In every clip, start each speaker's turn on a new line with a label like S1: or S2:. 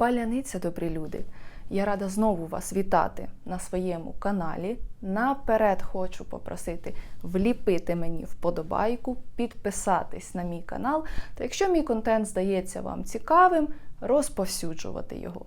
S1: Паляниця, добрі люди! Я рада знову вас вітати на своєму каналі. Наперед хочу попросити вліпити мені вподобайку, підписатись на мій канал. Та якщо мій контент здається вам цікавим, розповсюджувати його.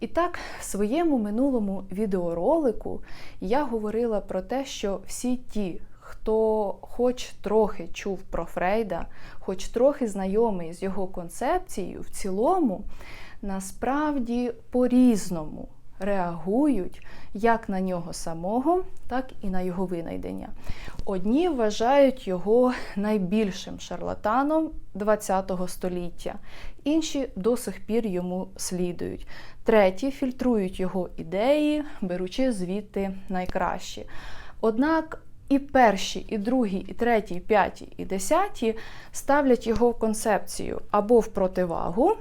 S1: І так, в своєму минулому відеоролику я говорила про те, що всі ті, хто хоч трохи чув про Фрейда, хоч трохи знайомий з його концепцією, в цілому насправді по-різному реагують як на нього самого, так і на його винайдення. Одні вважають його найбільшим шарлатаном ХХ століття, інші до сих пір йому слідують. Треті фільтрують його ідеї, беручи звідти найкращі. Однак і перші, і другі, і треті, і п'яті, і десяті ставлять його в концепцію або в противагу,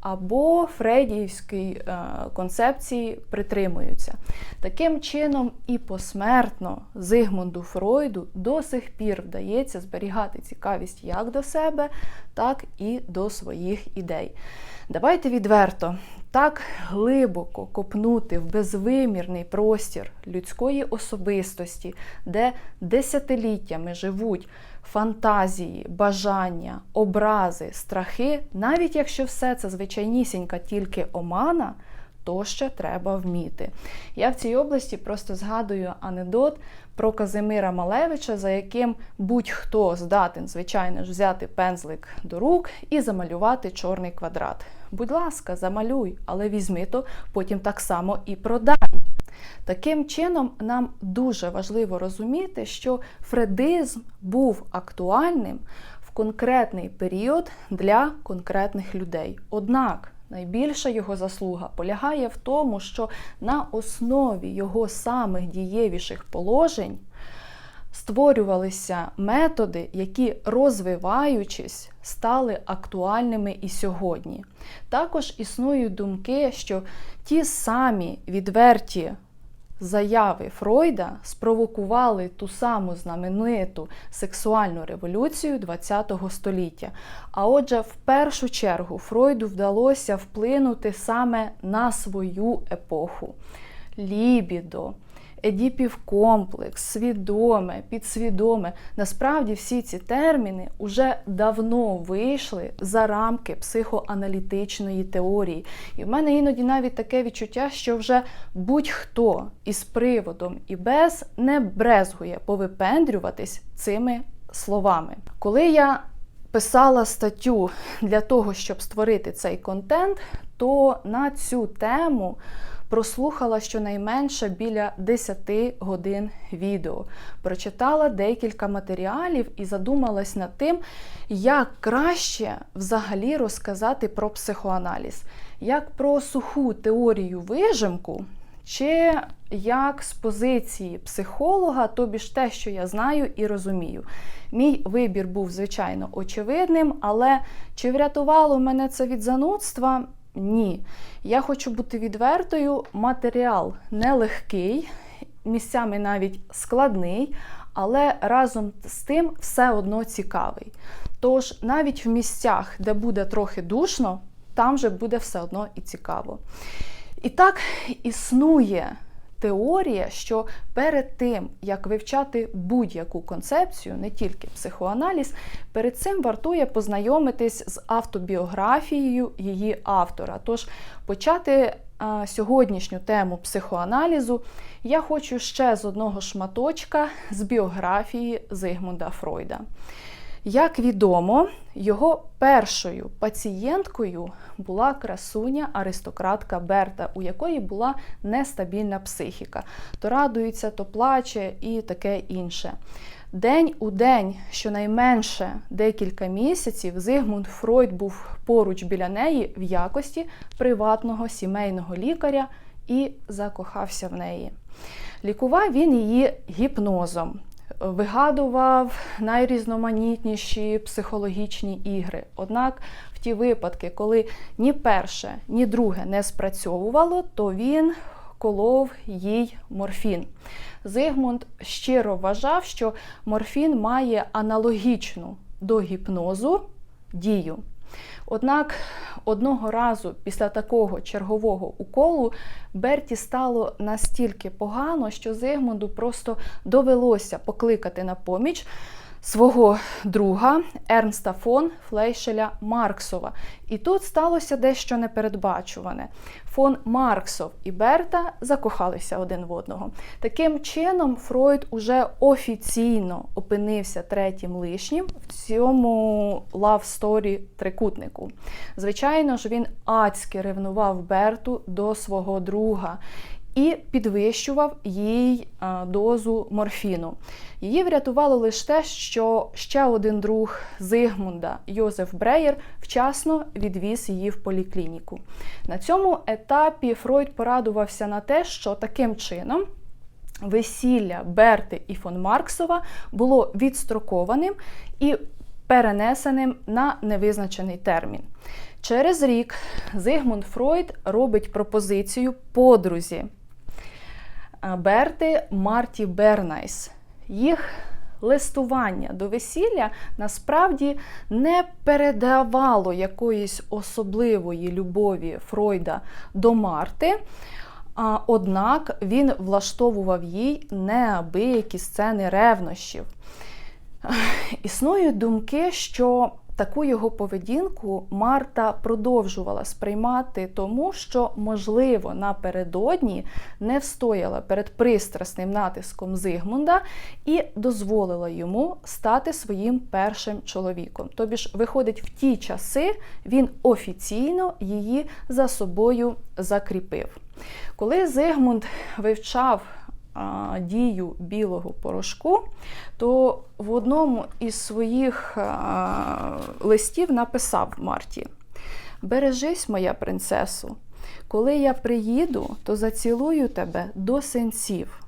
S1: або фрейдіївській е, концепції притримуються. Таким чином, і посмертно Зигмунду Фройду до сих пір вдається зберігати цікавість як до себе, так і до своїх ідей. Давайте відверто. Так глибоко копнути в безвимірний простір людської особистості, де десятиліттями живуть фантазії, бажання, образи, страхи, навіть якщо все це звичайнісінька тільки омана, то ще треба вміти. Я в цій області просто згадую анекдот про Казимира Малевича, за яким будь-хто здатен, звичайно ж, взяти пензлик до рук і замалювати чорний квадрат. Будь ласка, замалюй, але візьми то потім так само і продай. Таким чином, нам дуже важливо розуміти, що фредизм був актуальним в конкретний період для конкретних людей. Однак найбільша його заслуга полягає в тому, що на основі його самих дієвіших положень створювалися методи, які, розвиваючись, стали актуальними і сьогодні. Також існують думки, що ті самі відверті заяви Фройда спровокували ту саму знамениту сексуальну революцію ХХ століття. А отже, в першу чергу Фройду вдалося вплинути саме на свою епоху. Лібідо, Едіпів комплекс, свідоме, підсвідоме. Насправді всі ці терміни вже давно вийшли за рамки психоаналітичної теорії. І в мене іноді навіть таке відчуття, що вже будь-хто із приводом і без не брезгує повипендрюватись цими словами. Коли я писала статтю для того, щоб створити цей контент, то на цю тему прослухала щонайменше біля 10 годин відео, прочитала декілька матеріалів і задумалась над тим, як краще взагалі розказати про психоаналіз, як про суху теорію вижимку. Чи як з позиції психолога, тобі ж те, що я знаю і розумію. Мій вибір був, звичайно, очевидним, але чи врятувало мене це від занудства? Ні. Я хочу бути відвертою. Матеріал нелегкий, місцями навіть складний, але разом з тим все одно цікавий. Тож, навіть в місцях, де буде трохи душно, там же буде все одно і цікаво. І так існує теорія, що перед тим, як вивчати будь-яку концепцію, не тільки психоаналіз, перед цим вартує познайомитись з автобіографією її автора. Тож почати а, сьогоднішню тему психоаналізу я хочу ще з одного шматочка з біографії Зигмунда Фройда. Як відомо, його першою пацієнткою була красуня аристократка Берта, у якої була нестабільна психіка. То радується, то плаче і таке інше. День у день, щонайменше декілька місяців, Зигмунд Фройд був поруч біля неї в якості приватного сімейного лікаря і закохався в неї. Лікував він її гіпнозом вигадував найрізноманітніші психологічні ігри. Однак в ті випадки, коли ні перше, ні друге не спрацьовувало, то він колов їй морфін. Зигмунд щиро вважав, що морфін має аналогічну до гіпнозу дію. Однак одного разу після такого чергового уколу Берті стало настільки погано, що Зигмунду просто довелося покликати на поміч свого друга Ернста фон Флейшеля Марксова. І тут сталося дещо непередбачуване. Фон Марксов і Берта закохалися один в одного. Таким чином, Фройд уже офіційно опинився третім лишнім в цьому love story трикутнику. Звичайно ж, він адськи ревнував Берту до свого друга і підвищував їй дозу морфіну. Її врятувало лише те, що ще один друг Зигмунда Йозеф Бреєр вчасно відвіз її в поліклініку. На цьому етапі Фройд порадувався на те, що таким чином. Весілля Берти і фон Марксова було відстрокованим і перенесеним на невизначений термін. Через рік Зигмунд Фройд робить пропозицію подрузі Берти Марті Бернайс. Їх листування до весілля насправді не передавало якоїсь особливої любові Фройда до Марти. Однак він влаштовував їй неабиякі сцени ревнощів. Існують думки, що Таку його поведінку Марта продовжувала сприймати, тому що, можливо, напередодні не встояла перед пристрасним натиском Зигмунда і дозволила йому стати своїм першим чоловіком. Тобі ж, виходить, в ті часи він офіційно її за собою закріпив. Коли Зигмунд вивчав дію білого порошку, то в одному із своїх листів написав Марті: Бережись, моя принцесу, коли я приїду, то зацілую тебе до синців.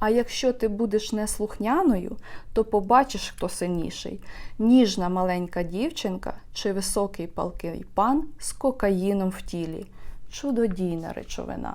S1: А якщо ти будеш неслухняною, то побачиш, хто сильніший ніжна маленька дівчинка чи високий палкий пан з кокаїном в тілі. Чудодійна речовина.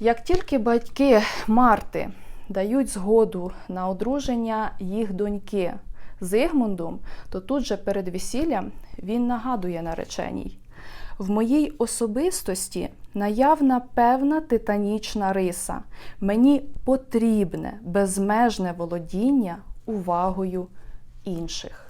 S1: Як тільки батьки Марти дають згоду на одруження їх доньки Зигмундом, то тут же перед весіллям він нагадує нареченій. В моїй особистості наявна певна титанічна риса. Мені потрібне безмежне володіння увагою інших.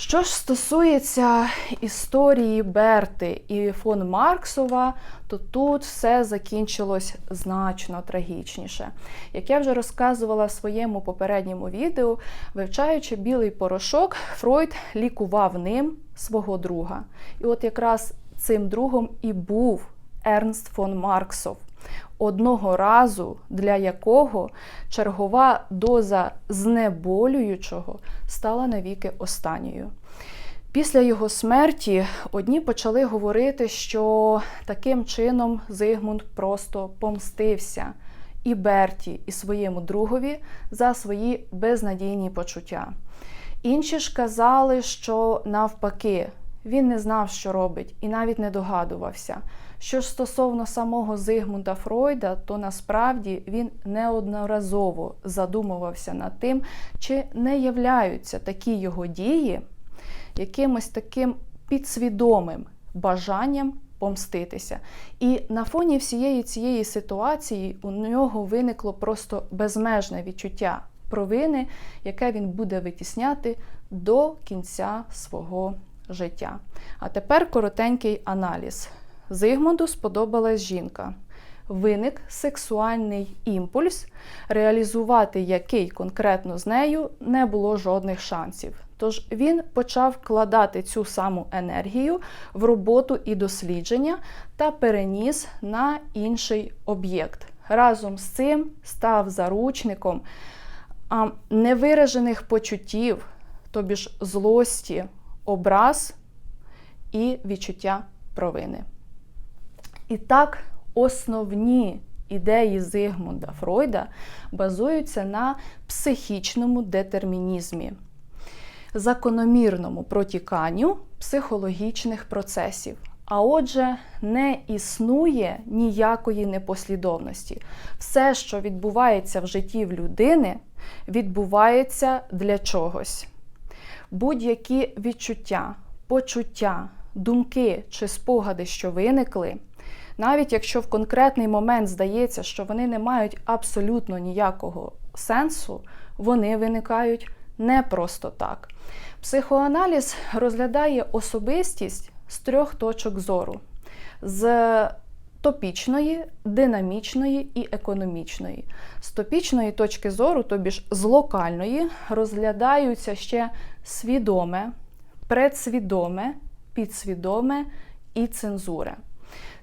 S1: Що ж стосується історії Берти і фон Марксова, то тут все закінчилось значно трагічніше. Як я вже розказувала в своєму попередньому відео, вивчаючи білий порошок, Фройд лікував ним свого друга. І от якраз цим другом і був Ернст фон Марксов одного разу, для якого чергова доза знеболюючого стала навіки останньою. Після його смерті одні почали говорити, що таким чином Зигмунд просто помстився і Берті, і своєму другові за свої безнадійні почуття. Інші ж казали, що навпаки, він не знав, що робить, і навіть не догадувався. Що ж стосовно самого Зигмунда Фройда, то насправді він неодноразово задумувався над тим, чи не являються такі його дії якимось таким підсвідомим бажанням помститися. І на фоні всієї цієї ситуації у нього виникло просто безмежне відчуття провини, яке він буде витісняти до кінця свого життя. А тепер коротенький аналіз. Зигмунду сподобалась жінка. Виник сексуальний імпульс, реалізувати який конкретно з нею не було жодних шансів. Тож він почав вкладати цю саму енергію в роботу і дослідження та переніс на інший об'єкт. Разом з цим став заручником невиражених почуттів, тобі ж злості, образ і відчуття провини. І так, основні ідеї Зигмунда Фройда базуються на психічному детермінізмі, закономірному протіканню психологічних процесів. А отже, не існує ніякої непослідовності. Все, що відбувається в житті в людини, відбувається для чогось. Будь-які відчуття, почуття, думки чи спогади, що виникли, навіть якщо в конкретний момент здається, що вони не мають абсолютно ніякого сенсу, вони виникають не просто так. Психоаналіз розглядає особистість з трьох точок зору: з топічної, динамічної і економічної. З топічної точки зору, тобі ж з локальної, розглядаються ще свідоме, предсвідоме, підсвідоме і цензура.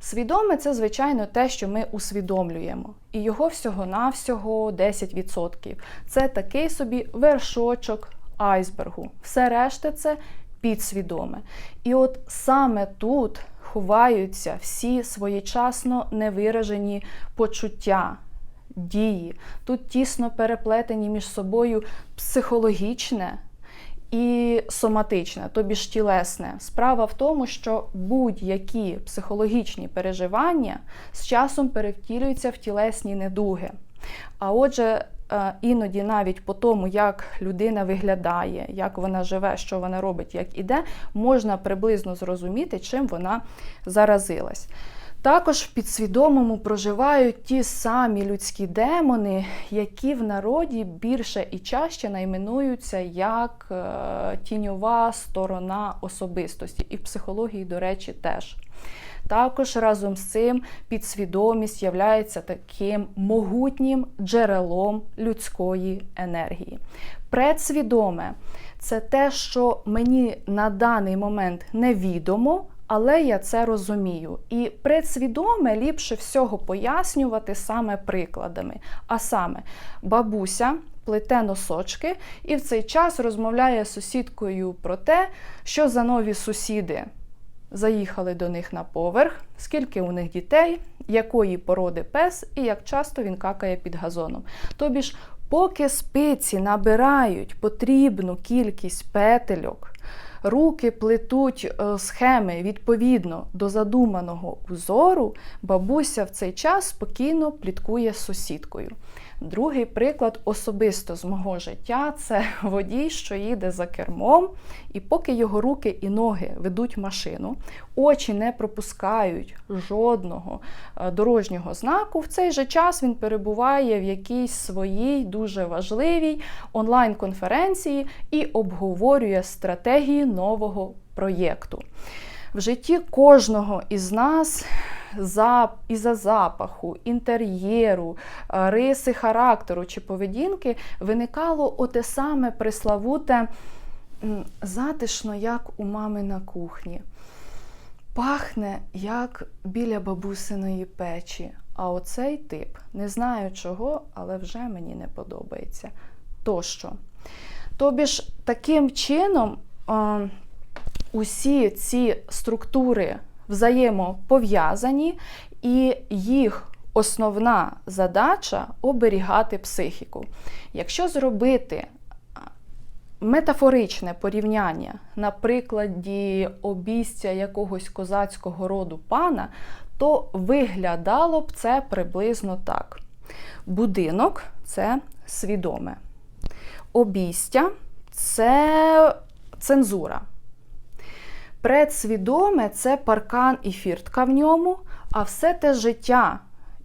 S1: Свідоме це, звичайно, те, що ми усвідомлюємо. І його всього-навсього 10%. Це такий собі вершочок айсбергу. Все решта це підсвідоме. І от саме тут ховаються всі своєчасно невиражені почуття, дії. Тут тісно переплетені між собою психологічне. І соматичне, тобі ж тілесне. Справа в тому, що будь-які психологічні переживання з часом перевтілюються в тілесні недуги. А отже, іноді навіть по тому, як людина виглядає, як вона живе, що вона робить, як іде, можна приблизно зрозуміти, чим вона заразилась. Також в підсвідомому проживають ті самі людські демони, які в народі більше і чаще найменуються як е, тіньова сторона особистості, і в психології, до речі, теж. Також разом з цим підсвідомість являється таким могутнім джерелом людської енергії. Предсвідоме це те, що мені на даний момент невідомо. Але я це розумію. І предсвідоме ліпше всього пояснювати саме прикладами. А саме, бабуся плете носочки і в цей час розмовляє з сусідкою про те, що за нові сусіди заїхали до них на поверх, скільки у них дітей, якої породи пес і як часто він какає під газоном. Тобі ж, поки спиці набирають потрібну кількість петельок, руки плетуть е, схеми відповідно до задуманого узору, бабуся в цей час спокійно пліткує з сусідкою. Другий приклад особисто з мого життя це водій, що їде за кермом, і поки його руки і ноги ведуть машину, очі не пропускають жодного е, дорожнього знаку. В цей же час він перебуває в якійсь своїй дуже важливій онлайн-конференції і обговорює стратегії нового проєкту. В житті кожного із нас із-за запаху, інтер'єру, е, риси характеру чи поведінки виникало оте саме приславуте затишно, як у мами на кухні. Пахне, як біля бабусиної печі. А оцей тип не знаю чого, але вже мені не подобається. Тощо. Тобі ж таким чином е, усі ці структури взаємопов'язані, і їх основна задача оберігати психіку. Якщо зробити метафоричне порівняння на прикладі обійстя якогось козацького роду пана, то виглядало б це приблизно так. Будинок це свідоме. Обійстя це цензура. Предсвідоме це паркан і фіртка в ньому, а все те життя,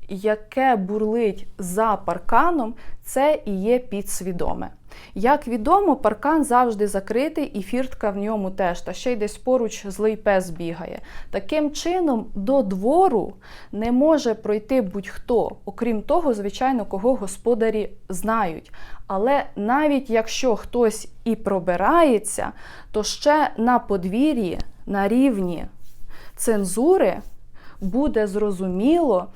S1: яке бурлить за парканом, це і є підсвідоме. Як відомо, паркан завжди закритий, і фіртка в ньому теж, та ще й десь поруч злий пес бігає. Таким чином, до двору не може пройти будь-хто, окрім того, звичайно, кого господарі знають. Але навіть якщо хтось і пробирається, то ще на подвір'ї, на рівні цензури буде зрозуміло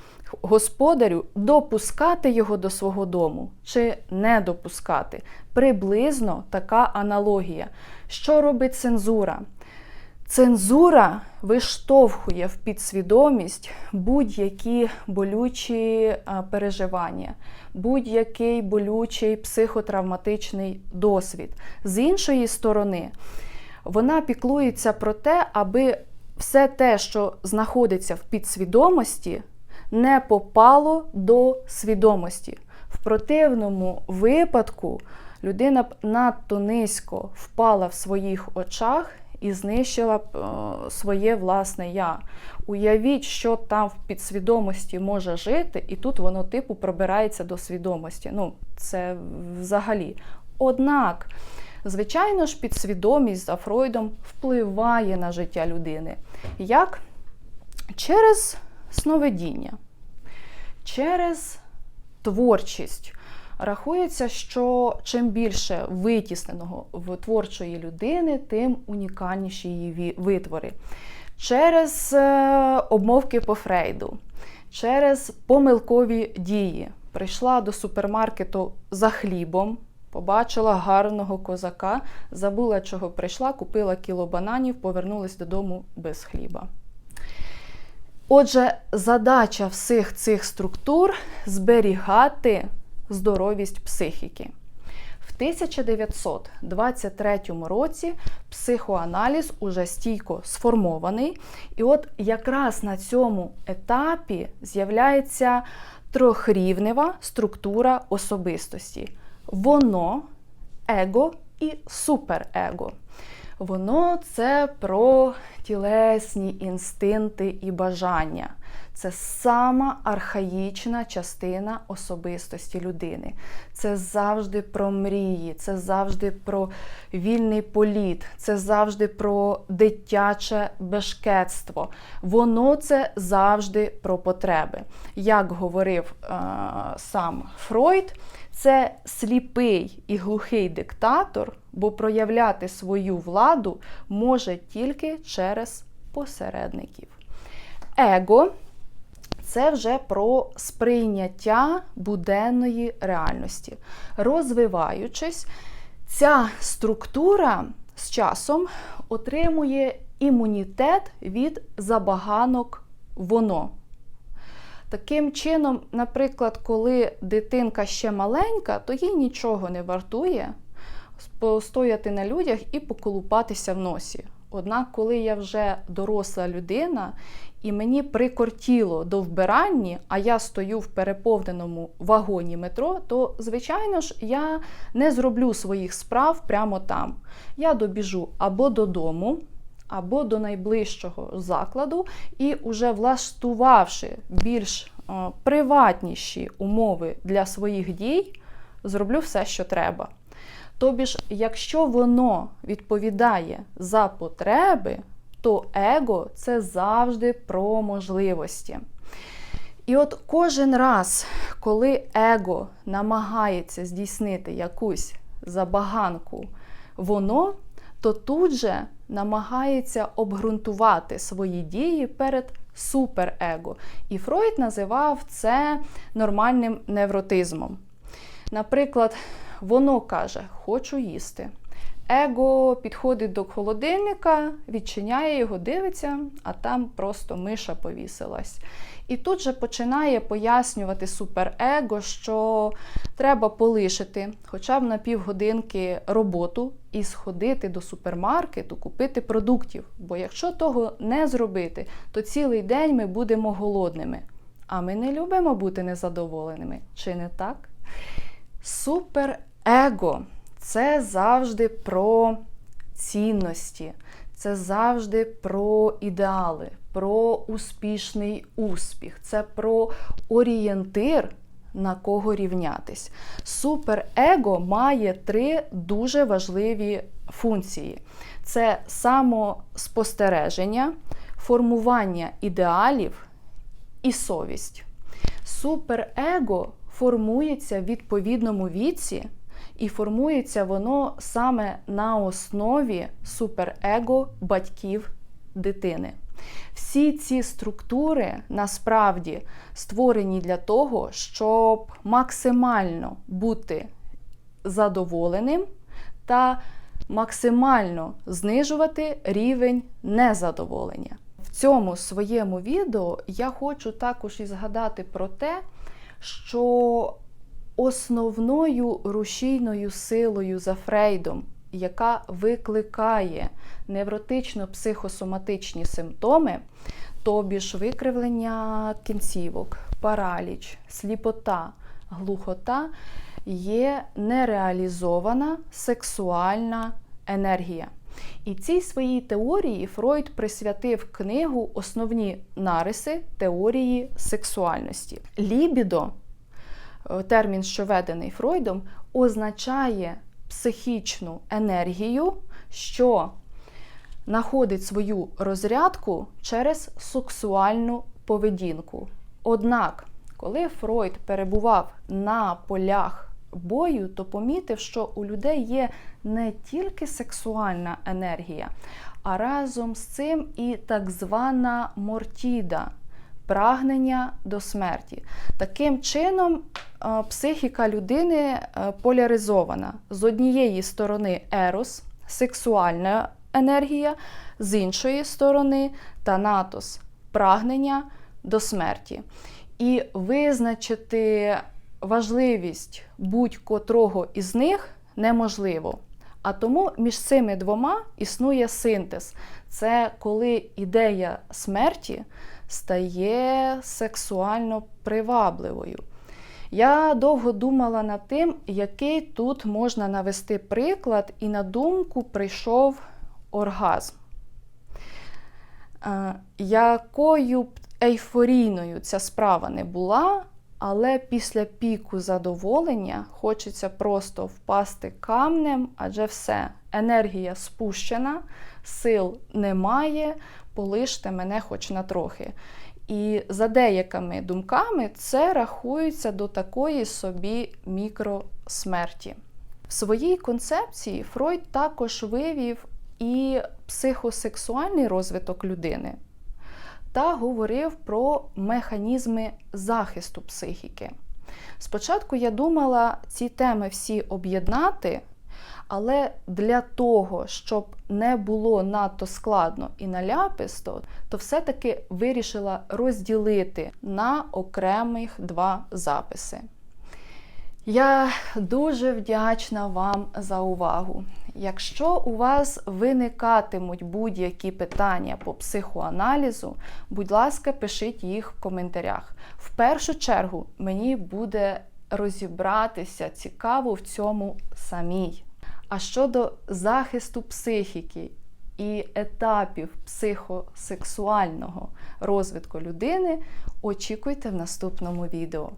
S1: господарю допускати його до свого дому чи не допускати. Приблизно така аналогія. Що робить цензура? Цензура виштовхує в підсвідомість будь-які болючі переживання, будь-який болючий психотравматичний досвід. З іншої сторони, вона піклується про те, аби все те, що знаходиться в підсвідомості, не попало до свідомості. В противному випадку людина б надто низько впала в своїх очах і знищила б е, своє власне я. Уявіть, що там в підсвідомості може жити, і тут воно типу пробирається до свідомості. Ну, це взагалі. Однак, звичайно ж, підсвідомість за Фройдом впливає на життя людини. Як? Через сновидіння, через творчість. Рахується, що чим більше витісненого в творчої людини, тим унікальніші її витвори. Через е, обмовки по Фрейду, через помилкові дії. Прийшла до супермаркету за хлібом, побачила гарного козака, забула, чого прийшла, купила кіло бананів, повернулась додому без хліба. Отже, задача всіх цих структур зберігати здоровість психіки. В 1923 році психоаналіз уже стійко сформований, і от якраз на цьому етапі з'являється трьохрівнева структура особистості. Воно, его і суперего. Воно це про тілесні інстинкти і бажання. Це сама архаїчна частина особистості людини. Це завжди про мрії, це завжди про вільний політ, це завжди про дитяче бешкетство. Воно це завжди про потреби. Як говорив е, сам Фройд, це сліпий і глухий диктатор, бо проявляти свою владу може тільки через посередників. Его це вже про сприйняття буденної реальності. Розвиваючись, ця структура з часом отримує імунітет від забаганок воно. Таким чином, наприклад, коли дитинка ще маленька, то їй нічого не вартує постояти на людях і поколупатися в носі. Однак, коли я вже доросла людина і мені прикортіло до вбиранні, а я стою в переповненому вагоні метро, то, звичайно ж, я не зроблю своїх справ прямо там. Я добіжу або додому, або до найближчого закладу, і уже влаштувавши більш е, приватніші умови для своїх дій, зроблю все, що треба. Тобі ж, якщо воно відповідає за потреби, то его це завжди про можливості. І от кожен раз, коли его намагається здійснити якусь забаганку, воно, то тут же намагається обґрунтувати свої дії перед суперего. І Фройд називав це нормальним невротизмом. Наприклад, воно каже, хочу їсти. Его підходить до холодильника, відчиняє його, дивиться, а там просто миша повісилась. І тут же починає пояснювати суперего, що треба полишити хоча б на півгодинки роботу і сходити до супермаркету, купити продуктів. Бо якщо того не зробити, то цілий день ми будемо голодними. А ми не любимо бути незадоволеними. Чи не так? Суперего це завжди про цінності, це завжди про ідеали, про успішний успіх, це про орієнтир, на кого рівнятись. Суперего має три дуже важливі функції: це самоспостереження, формування ідеалів і совість. Суперего формується в відповідному віці, і формується воно саме на основі суперего батьків дитини. Всі ці структури насправді створені для того, щоб максимально бути задоволеним та максимально знижувати рівень незадоволення. В цьому своєму відео я хочу також і згадати про те, що основною рушійною силою за Фрейдом, яка викликає невротично-психосоматичні симптоми, тобі ж викривлення кінцівок, параліч, сліпота, глухота, є нереалізована сексуальна енергія. І цій своїй теорії Фройд присвятив книгу Основні нариси теорії сексуальності. Лібідо, термін, що введений Фройдом, означає психічну енергію, що знаходить свою розрядку через сексуальну поведінку. Однак, коли Фройд перебував на полях бою, то помітив, що у людей є не тільки сексуальна енергія, а разом з цим і так звана мортіда прагнення до смерті. Таким чином, е, психіка людини е, поляризована. З однієї сторони ерос, сексуальна енергія, з іншої сторони танатос прагнення до смерті. І визначити важливість будь-котрого із них неможливо. А тому між цими двома існує синтез. Це коли ідея смерті стає сексуально привабливою. Я довго думала над тим, який тут можна навести приклад, і на думку прийшов оргазм. Е, Якою б ейфорійною ця справа не була, але після піку задоволення хочеться просто впасти камнем, адже все, енергія спущена, сил немає, полиште мене хоч на трохи. І за деякими думками це рахується до такої собі мікросмерті. В своїй концепції Фройд також вивів і психосексуальний розвиток людини та говорив про механізми захисту психіки. Спочатку я думала ці теми всі об'єднати, але для того, щоб не було надто складно і наляписто, то все-таки вирішила розділити на окремих два записи. Я дуже вдячна вам за увагу. Якщо у вас виникатимуть будь-які питання по психоаналізу, будь ласка, пишіть їх в коментарях. В першу чергу мені буде розібратися цікаво в цьому самій. А щодо захисту психіки і етапів психосексуального розвитку людини, очікуйте в наступному відео.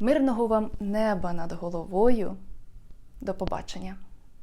S1: Мирного вам неба над головою. До побачення!